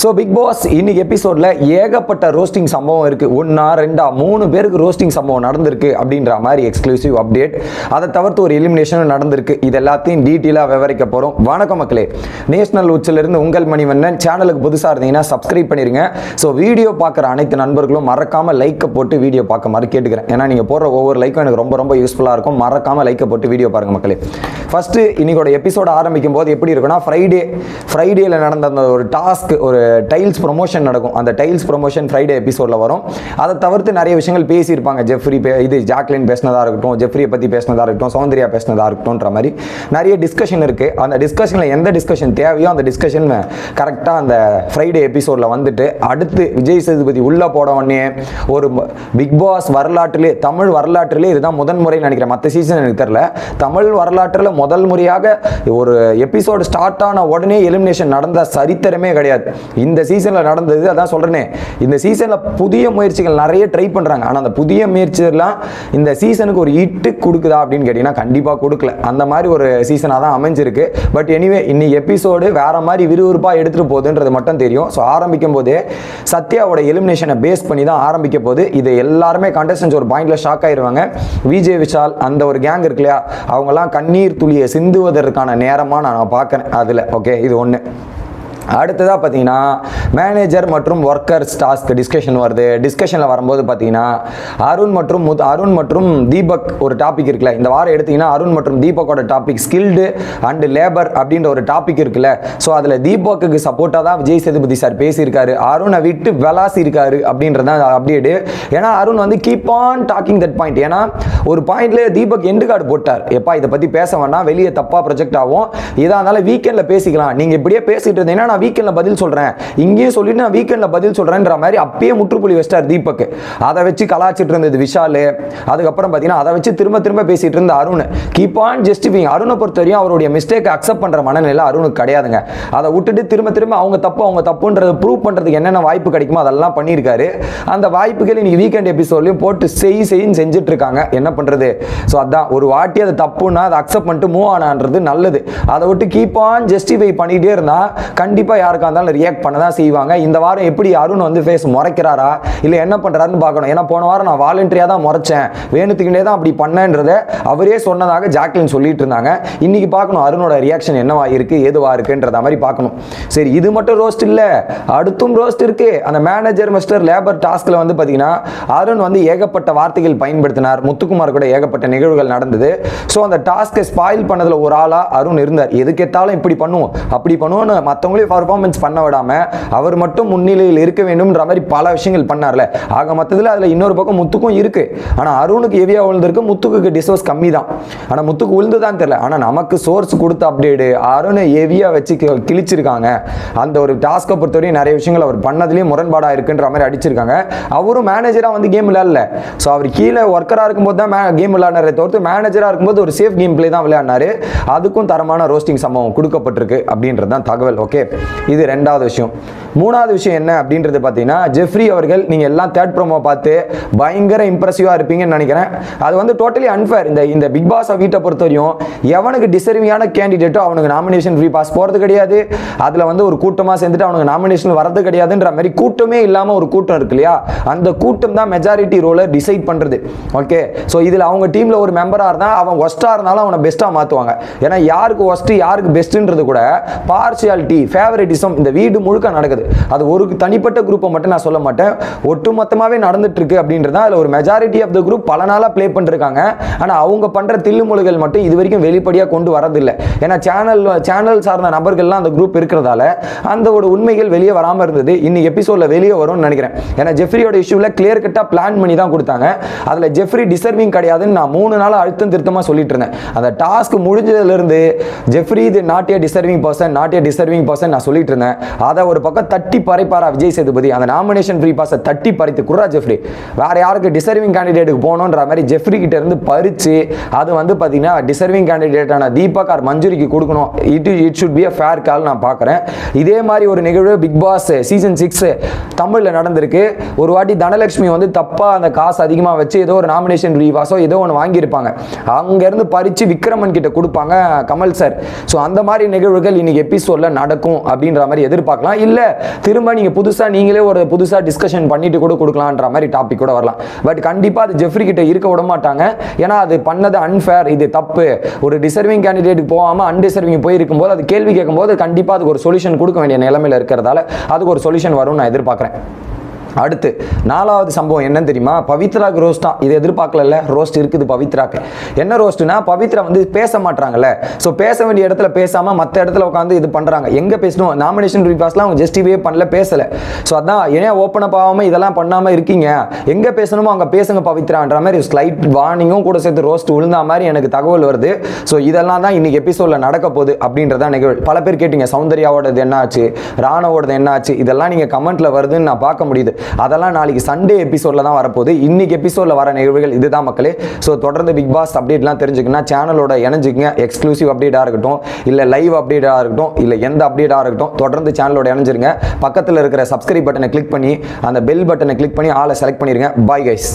So big pass இன்னைக்கு எபிசோடில் ஏகப்பட்ட ரோஸ்டிங் சம்பவம் இருக்குது ஒன்றா ரெண்டா மூணு பேருக்கு ரோஸ்டிங் சம்பவம் நடந்திருக்கு அப்படின்ற மாதிரி எக்ஸ்க்ளூசிவ் அப்டேட் அதை தவிர்த்து ஒரு எலிமினேஷனும் நடந்திருக்கு. இது எல்லாத்தையும் டீட்டெயிலாக விவரிக்க போகிறோம் வணக்கம் மக்களே. நேஷனல் உச்சிலிருந்து உங்கள் மணிவண்ணன். சேனலுக்கு புதுசாக இருந்தீங்கன்னா சப்ஸ்கிரைப் பண்ணிடுங்க ஸோ வீடியோ பார்க்குற அனைத்து நண்பர்களும் மறக்காமல் லைக்கை போட்டு வீடியோ பார்க்க மாதிரி கேட்டுக்கிறேன். ஏன்னா நீங்கள் போடுற ஒவ்வொரு லைக்கும் எனக்கு ரொம்ப ரொம்ப யூஸ்ஃபுல்லாக இருக்கும். மறக்காமல் லைக்கை போட்டு வீடியோ பாருங்கள் மக்களே. ஃபஸ்ட்டு இன்னைக்கோட எபிசோட ஆரம்பிக்கும் போது எப்படி இருக்குன்னா ஃப்ரைடே ஃப்ரைடேயில் நடந்த அந்த ஒரு டாஸ்க் ஒரு டைல்ஸ் ப்ரொமோஷன் நடக்கும். அந்த டைல்ஸ் ப்ரொமோஷன் ஃப்ரைடே எபிசோடில் வரும். அதை தவிர்த்து நிறைய விஷயங்கள் பேசியிருப்பாங்க. ஜெஃப்ரி பே இது ஜாக்லின் பேசினதாக இருக்கட்டும் ஜெஃப்ரியை பற்றி பேசினதாக இருக்கட்டும் சௌந்தர்யா பேசினதாக இருக்கட்டும்ன்ற மாதிரி நிறைய டிஸ்கஷன் இருக்குது அந்த டிஸ்கஷனில் எந்த டிஸ்கஷன் தேவையோ அந்த டிஸ்கஷன் கரெக்டாக அந்த ஃப்ரைடே எபிசோடில் வந்துட்டு அடுத்து விஜய் சேதுபதி உள்ளே போட உடனே ஒரு பிக் பாஸ் வரலாற்றிலே தமிழ் வரலாற்றிலே இதுதான் முதன் முறை நினைக்கிறேன். மற்ற சீசன் எனக்கு தெரியல. தமிழ் வரலாற்றில் முதல் முறையாக ஒரு எபிசோடு ஸ்டார்ட் ஆன உடனே எலிமினேஷன் நடந்த சரித்திரமே கிடையாது. இந்த சீசனில் நடந்தது அதான் சொல்கிறேனே இந்த சீசனில் புதிய முயற்சிகள் நிறைய ட்ரை பண்ணுறாங்க ஆனால் அந்த புதிய முயற்சியெல்லாம் இந்த சீசனுக்கு ஒரு இட்டு கொடுக்குதா அப்படின்னு கேட்டிங்கன்னா கண்டிப்பாக கொடுக்கல. அந்த மாதிரி ஒரு சீசனாக தான் அமைஞ்சிருக்கு. பட் எனிவே இன்னைக்கு எபிசோடு வேறு மாதிரி விறுவிறுப்பாக எடுத்துகிட்டு போகுதுன்றது மட்டும் தெரியும். ஸோ ஆரம்பிக்கும் போதே சத்யாவோட எலிமினேஷனை பேஸ் பண்ணி தான் ஆரம்பிக்க போது இது எல்லாருமே கண்டஸ்டன்ஸ் ஒரு பாயிண்ட்ல ஷாக் ஆயிடுவாங்க விஜய் விஷால் அந்த ஒரு கேங் இருக்கு இல்லையா? அவங்கெல்லாம் கண்ணீர் துளியை சிந்துவதற்கான நேரமாக நான் பார்க்குறேன். அதில் ஓகே இது ஒன்று அடுத்ததாக பார்த்தீங்கன்னா மேனேஜர் மற்றும் ஒர்க்கர்ஸ் டாஸ்க் டிஸ்கஷன் வருது. டிஸ்கஷனில் வரும்போது பார்த்தீங்கன்னா அருண் மற்றும் முத் அருண் மற்றும் தீபக் ஒரு டாபிக் இருக்குல்ல. இந்த வாரம் எடுத்தீங்கன்னா அருண் மற்றும் தீபக்கோட டாபிக் ஸ்கில்டு அண்ட் லேபர் அப்படின்ற ஒரு டாபிக் இருக்குல்ல. ஸோ அதில் தீபக்குக்கு சப்போர்ட்டாக தான் விஜய் சேதுபதி சார் பேசியிருக்காரு. அருணை விட்டு விளாசி இருக்காரு அப்படின்றது தான் அப்டேட்டு ஏன்னா அருண் வந்து keep on talking that point ஏன்னா ஒரு பாயிண்ட்ல தீபக் எண்டு கார்டு போட்டார். எப்பா இதை பற்றி பேச வேண்டாம் வெளியே தப்பாக ப்ரொஜெக்ட் ஆகும். இதாக இருந்தாலும் வீக்கெண்டில் பேசிக்கலாம். நீங்கள் இப்படியே பேசிகிட்டு இருந்தீங்கன்னா நான் வீக்கெண்டில் பதில் சொல்கிறேன் இங்கேயும் சொல்லிட்டு நான் வீக்கெண்டில் பதில் சொல்கிறேன்ற மாதிரி அப்பயே முற்றுப்புள்ளி வச்சிட்டார் தீபக் அதை வச்சு கலாச்சிட்டு இருந்தது விஷால். அதுக்கப்புறம் பார்த்தீங்கன்னா அதை வச்சு திரும்ப திரும்ப பேசிகிட்டு இருந்த அருண். கீப் ஆன் ஜஸ்டிஃபிங் அருணை பொறுத்தவரையும் அவருடைய மிஸ்டேக் அக்செப்ட் பண்ணுற மனநிலை அருணுக்கு கிடையாதுங்க. அதை விட்டுட்டு திரும்ப திரும்ப அவங்க தப்பு அவங்க தப்புன்றதை ப்ரூவ் பண்ணுறதுக்கு என்னென்ன வாய்ப்பு கிடைக்குமோ அதெல்லாம் பண்ணியிருக்காரு. அந்த வாய்ப்புகள் இன்னைக்கு வீக்கெண்ட் எபிசோட்லையும் போட்டு செய் செய்யும் செஞ்சுட்டு இருக்காங்க. என்ன பண்ணுறது ஸோ அதான். ஒரு வாட்டி அது தப்புன்னா அதை அக்செப்ட் பண்ணிட்டு மூவ் ஆனான்றது நல்லது. அதை விட்டு கீப் ஆன் ஜஸ்டிஃபை பண்ணிகிட்டே இருந்தால் கண்டிப்பாக யாருக்கா இருந்தாலும் ரியாக்ட் பண்ண தான் செய்வாங்க. இந்த வாரம் எப்படி அருண் வந்து ஃபேஸ் முறைக்கிறாரா? இல்லை என்ன பண்ணுறாருன்னு பார்க்கணும். ஏன்னா போன வாரம் நான் வாலண்டியாக தான் முறைச்சேன். வேணுத்துக்கிட்டே தான் அப்படி பண்ணேன்றத அவரே சொன்னதாக ஜாக்லின் சொல்லிட்டு இருந்தாங்க. இன்னைக்கு பார்க்கணும் அருணோட ரியாக்ஷன் என்னவா இருக்கு ஏதுவா இருக்குன்றத மாதிரி பார்க்கணும். சரி இது மட்டும் ரோஸ்ட் இல்லை. அடுத்தும் ரோஸ்ட் இருக்கு. அந்த மேனேஜர் மிஸ்டர் லேபர் டாஸ்க்ல வந்து பார்த்தீங்கன்னா அருண் வந்து ஏகப்பட்ட வார்த்தைகள் பயன்படுத்தினார். முத்துக்குமார் கூட ஏகப்பட்ட நிகழ்வுகள் நடந்தது. ஸோ அந்த டாஸ்க்கை ஸ்பாயில் பண்ணதில் ஒரு ஆளா அருண் இருந்தார். எதுக்கேத்தாலும் இப்படி பண்ணுவோம். அப்படி பண்ணுவோம்னு மற்றவங்களே பர்ஃபார்மன்ஸ் பண்ண விடாமல் அவர் மட்டும் முன்னிலையில் இருக்க வேண்டும்ன்ற மாதிரி பல விஷயங்கள் பண்ணார்ல. ஆக மொத்தத்தில் அதில் இன்னொரு பக்கம் முத்துக்கும் இருக்கு. ஆனால் அருணுக்கு ஹெவியாக விழுந்திருக்கு முத்துக்கு டிசோர்ஸ் கம்மி தான் ஆனால் முத்துக்கு விழுந்து தான் தெரியல. ஆனால் நமக்கு சோர்ஸ் கொடுத்த அப்டேடு அருணை ஹெவியாக வச்சு கி- கிழிச்சிருக்காங்க. அந்த ஒரு டாஸ்க்கை பொறுத்தவரையும் நிறைய விஷயங்கள் அவர் பண்ணதுலேயும் முரண்பாடாக இருக்குன்ற மாதிரி அடிச்சிருக்காங்க. அவரும் மேனேஜராக வந்து கேம் விளையாடல. ஸோ அவர் கீழே ஒர்க்கராக இருக்கும்போது தான் கேம் விளையாடுறதை தவிர்த்து மேனேஜராக இருக்கும்போது ஒரு சேஃப் கேம் பிளே தான் விளையாடினாரு. அதுக்கும் தரமான ரோஸ்டிங் சம்பவம் கொடுக்கப்பட்டிருக்கு அப்படின்றது தான் தகவல். ஓகே இது ரெண்டாவது விஷயம். மூணாவது விஷயம் என்ன அப்படின்றது பார்த்தீங்கன்னா ஜெஃப்ரி அவர்கள் நீங்கள் எல்லாம் தேர்ட் ப்ரோமோ பார்த்து பயங்கர இம்ப்ரெசிவாக இருப்பீங்கன்னு நினைக்கிறேன். அது வந்து டோட்டலி அன்ஃபேர் இந்த இந்த பிக் பாஸ் வீட்டை பொறுத்தவரையும் எவனுக்கு டிசர்விங்கான கேண்டிடேட்டோ அவனுக்கு நாமினேஷன் ஃப்ரீ பாஸ் போகிறது கிடையாது. அதில் வந்து ஒரு கூட்டமாக சேர்ந்துட்டு அவனுக்கு நாமினேஷன் வரது கிடையாதுன்ற மாதிரி கூட்டமே இல்லாமல் ஒரு கூட்டம் இருக்கு இல்லையா? அந்த கூட்டம் தான் மெஜாரிட்டி ரோலை டிசைட் பண்ணுறது ஓகே ஸோ இதில் அவங்க டீமில் ஒரு மெம்பராக இருந்தால் அவன் ஒஸ்ட்டாக இருந்தாலும் அவனை பெஸ்ட்டாக மாற்றுவாங்க ஏன்னா யாருக்கு ஒஸ்ட்டு யாருக்கு பெஸ்ட்டுன்றது கூட பார்சியாலிட்டி ஃபேவரட்டிசம் இந்த வீடு முழுக்க நடக்குது. அது ஒரு தனிப்பட்ட குரூப்பை மட்டும் நான் சொல்ல மாட்டேன். ஒட்டுமொத்தமாகவே நடந்துட்டு இருக்கு அப்படின்றது அதில் ஒரு மெஜாரிட்டி ஆஃப் த குரூப் பல நாளாக ப்ளே பண்ணிருக்காங்க. ஆனால் அவங்க பண்ணுற தில்லுமுழுகள் மட்டும் இது வரைக்கும் வெளிப்படையாக கொண்டு வரதில்லை. ஏன்னா சேனல் சேனல் சார்ந்த நபர்கள்லாம் அந்த குரூப் இருக்கிறதால அந்த ஒரு உண்மைகள் வெளியே வராமல் இருந்தது. இன்னைக்கு எபிசோடில் வெளியே வரும்னு நினைக்கிறேன். ஏன்னா ஜெஃப்ரியோட இஷ்யூவில் கிளியர் கட்டாக பிளான் பண்ணி தான் கொடுத்தாங்க. அதில் ஜெஃப்ரி டிசர்விங் கிடையாதுன்னு நான் மூணு நாள் அழுத்தம் திருத்தமாக சொல்லிட்டு இருந்தேன். அந்த டாஸ்க் முடிஞ்சதுலேருந்து ஜெஃப்ரி இது not a deserving person not a deserving person நான் சொல்லிட்டு இருந்தேன். அதை ஒரு பக்கம் தட்டி பறைப்பாரா விஜய் சேதுபதி? அந்த நாமினேஷன் ஃப்ரீ பாஸை தட்டி பறித்து குர்ரா ஜெஃப்ரி வேற யாருக்கு டிசர்விங் கேண்டிடேட்டுக்கு போகணுன்ற மாதிரி ஜெஃப்ரி கிட்ட இருந்து பறிச்சு அது வந்து பார்த்தீங்கன்னா டிசர்விங் கேண்டிடேட்டான தீபக் ஆர் மஞ்சுரிக்கு கொடுக்கணும். It it should be a fair call நான் பார்க்குறேன் இதே மாதிரி ஒரு நிகழ்வு பிக் பாஸ் சீசன் சிக்ஸ் தமிழில் நடந்திருக்கு. ஒரு வாட்டி தனலட்சுமி வந்து தப்பாக அந்த காசு அதிகமாக வச்சு ஏதோ ஒரு நாமினேஷன் ரீவாஸோ ஏதோ ஒன்று வாங்கியிருப்பாங்க. அங்கேருந்து பறித்து விக்ரமன் கிட்ட கொடுப்பாங்க கமல் சார் ஸோ அந்த மாதிரி நிகழ்வுகள் இன்னைக்கு எபிசோடில் நடக்கும் அப்படின்ற மாதிரி எதிர்பார்க்கலாம். இல்லை திரும்ப நீங்கள் புதுசாக நீங்களே ஒரு புதுசாக டிஸ்கஷன் பண்ணிட்டு கூட கொடுக்கலான்ற மாதிரி டாபிக் கூட வரலாம். பட் கண்டிப்பாக அது ஜெஃப்ரி கிட்ட இருக்க விட மாட்டாங்க. ஏன்னா அது பண்ணது அன்ஃபேர் இது தப்பு. ஒரு டிசர்விங் கேண்டிடேட்டுக்கு போகாமல் அன்டிசர்விங் போயிருக்கும் போது அது கேள்வி கேட்கும்போது கண்டிப்பாக அதுக்கு ஒரு சொல்யூஷன் கொடுக்க வேண்டிய நிலைமையில் இருக்கிறதால அதுக்கு ஒரு சொல்யூஷன் வரும்னு நான் எதிர்பார்க்குறேன். சொல்கிறேன் அடுத்து நாலாவது சம்பவம் என்னன்னு தெரியுமா? பவித்ராக்கு ரோஸ்ட் தான். இது எதிர்பார்க்கல ரோஸ்ட் இருக்குது பவித்ராக்கு. என்ன ரோஸ்ட்னா பவித்ரா வந்து பேச மாட்றாங்கல்ல. ஸோ பேச வேண்டிய இடத்துல பேசாமல் மற்ற இடத்துல உட்காந்து இது பண்ணுறாங்க எங்கே பேசணும்? நாமினேஷன் ரிபாஸ்லாம் அவங்க ஜஸ்டிஃபை பண்ணல பேசலை. ஸோ அதான் ஏன் ஓப்பன் அப் ஆகாமல் இதெல்லாம் பண்ணாமல் இருக்கீங்க? எங்கே பேசணுமோ அங்கே பேசுங்க பவித்ரான்ற மாதிரி ஸ்லைட் வார்னிங்கும் கூட சேர்த்து ரோஸ்ட் விழுந்தா மாதிரி எனக்கு தகவல் வருது. ஸோ இதெல்லாம் தான் இன்னைக்கு எபிசோடில் நடக்க போகுது அப்படின்றத நிகழ்வு பல பேர் கேட்டீங்க சௌந்தர்யாவோடது என்ன ஆச்சு ராணவோடது என்ன ஆச்சு இதெல்லாம் நீங்கள் கமெண்ட்டில் வருதுன்னு நான் பார்க்க முடியுது. அதெல்லாம் நாளைக்கு சண்டே எபிசோட்ல தான் வரப்போகுது. இன்னைக்கு எபிசோட்ல வர நிகழ்வுகள் இதுதான் மக்களே. ஸோ தொடர்ந்து பிக் பாஸ் அப்டேட்லாம் தெரிஞ்சுக்கணும்னா சேனலோட இணைஞ்சிக்கங்க. எக்ஸ்க்ளூசிவ் அப்டேட்டாக இருக்கட்டும் இல்லை லைவ் அப்டேட்டாக இருக்கட்டும் இல்லை எந்த அப்டேட்டாக இருக்கட்டும் தொடர்ந்து சேனலோட இணைஞ்சிருங்க. பக்கத்தில் இருக்கிற சப்ஸ்கிரைப் பட்டனை கிளிக் பண்ணி அந்த பெல் பட்டனை கிளிக் பண்ணி ஆளை செலக்ட் பண்ணிடுங்க பாய் கைஸ்